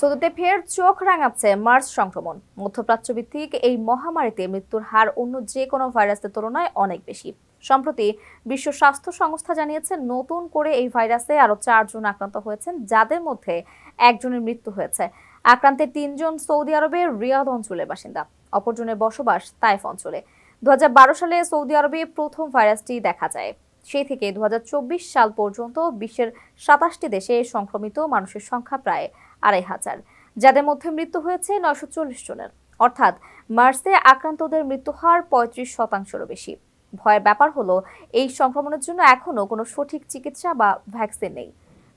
সৌদিতে ফের চোখ রাঙাচ্ছে মার্চ সংক্রমণ। মধ্যপ্রাচ্য ভিত্তিক এই মহামারীতে মৃত্যুর হার অন্য যে কোনো ভাইরাসের তুলনায় অনেক বেশি। সম্প্রতি বিশ্ব স্বাস্থ্য সংস্থা জানিয়েছে, নতুন করে এই ভাইরাসে আরও চারজন আক্রান্ত হয়েছেন, যাদের মধ্যে একজনের মৃত্যু হয়েছে। আক্রান্তের তিনজন সৌদি আরবের রিয়াদ অঞ্চলের বাসিন্দা। অপরজনের বসবাস তাইফ অঞ্চলে। দু হাজার বারো সালে সৌদি আরবে প্রথম ভাইরাসটি দেখা যায়। সেই থেকে দু হাজার চব্বিশ সাল পর্যন্ত বিশ্বের সাতাশটি দেশে সংক্রমিত মানুষের সংখ্যা প্রায় আড়াই হাজার। যাদের মধ্যে মৃত্যু হয়েছে নয়শো চল্লিশ জনের। অর্থাৎ মার্চে আক্রান্তদের মৃত্যু হার পঁয়ত্রিশ শতাংশেরও বেশি। ভয়ের ব্যাপার হলো, এই সংক্রমণের জন্য এখনও কোনো সঠিক চিকিৎসা বা ভ্যাকসিন নেই।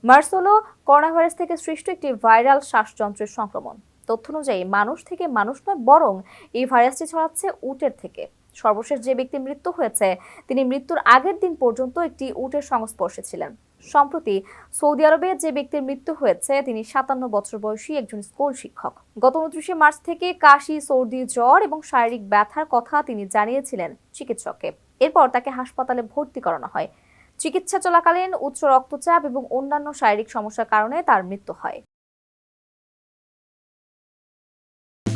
মার্স হলো করোনা ভাইরাস থেকে সৃষ্ট একটি ভাইরাল শ্বাসযন্ত্রের সংক্রমণ। তথ্য অনুযায়ী, মানুষ থেকে মানুষ নয়, বরং এই ভাইরাসটি ছড়াচ্ছে উটের থেকে। সর্বশেষ যে ব্যক্তির মৃত্যু হয়েছে, তিনি মৃত্যুর আগের দিন পর্যন্ত একটি উটের সংস্পর্শে ছিলেন। সম্প্রতি সৌদি আরবে যে ব্যক্তির মৃত্যু হয়েছে, তিনি সাতান্ন বছর বয়সী একজন স্কুল শিক্ষক। গত উনত্রিশে মার্চ থেকে কাশি, সর্দি, জ্বর এবং শারীরিক ব্যথার কথা তিনি জানিয়েছিলেন চিকিৎসককে এরপর তাকে হাসপাতালে ভর্তি করানো হয়। চিকিৎসা চলাকালীন উচ্চ রক্তচাপ এবং অন্যান্য শারীরিক সমস্যার কারণে তার মৃত্যু হয়।